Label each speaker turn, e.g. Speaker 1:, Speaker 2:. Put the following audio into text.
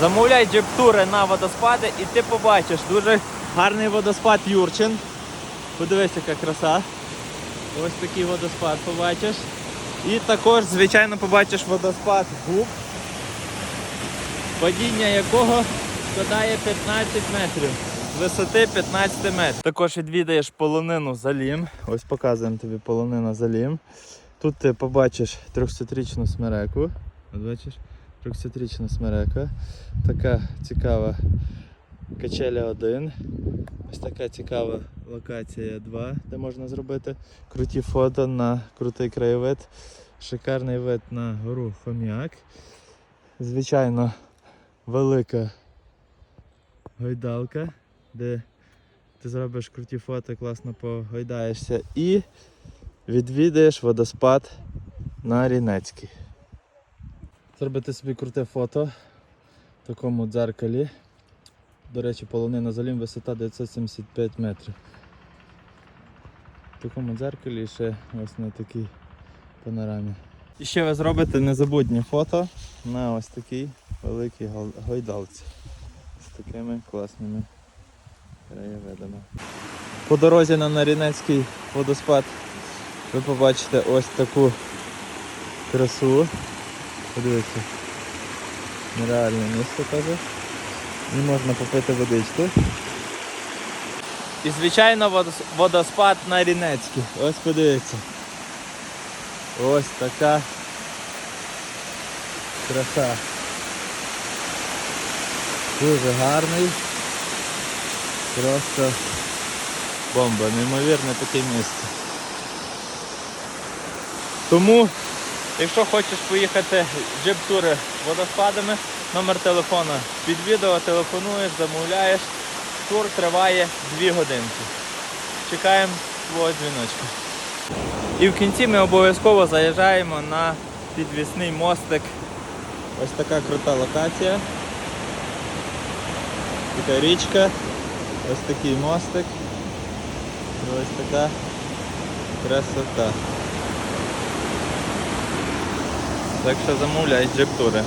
Speaker 1: Замовляй джип-тури на водоспади і ти побачиш дуже гарний водоспад Юрчин. Подивись, яка краса. Ось такий водоспад побачиш. І також, звичайно, побачиш водоспад Губ, падіння якого складає 15 метрів. З висоти 15 метрів. Також відвідаєш полонину Залім. Ось показуємо тобі полонина Залім. Тут ти побачиш 300-річну смереку. Бачиш, 300-річна смерека. Така цікава качеля 1. Ось така цікава локація 2, де можна зробити круті фото на крутий краєвид. Шикарний вид на гору Хом'як. Звичайно, велика гойдалка, де ти зробиш круті фото, класно погойдаєшся і відвідаєш водоспад на Рінецький. Зробити собі круте фото в такому дзеркалі. До речі, полонина залім висота 975 метрів. В такому дзеркалі ще ось на такій панорамі. І ще ви зробите незабутнє фото на ось такій великій гойдалці. З такими класними краєвидами. По дорозі на Нарінецький водоспад ви побачите ось таку красу. Подивіться. Нереальне місце каже. І можна попити водичку. І звичайно водоспад на Рінецький. Ось подивіться. Ось така краса. Дуже гарний. Просто бомба, неймовірне таке місце. Тому, якщо хочеш поїхати джип-тури водоспадами, номер телефона під відео телефонуєш, замовляєш. Тур триває 2 годинки. Чекаємо твого дзвіночка. І в кінці ми обов'язково заїжджаємо на підвісний мостик. Ось така крута локація. Така річка, ось такий мостик. І ось така красота. Так що замовляй джип-тури.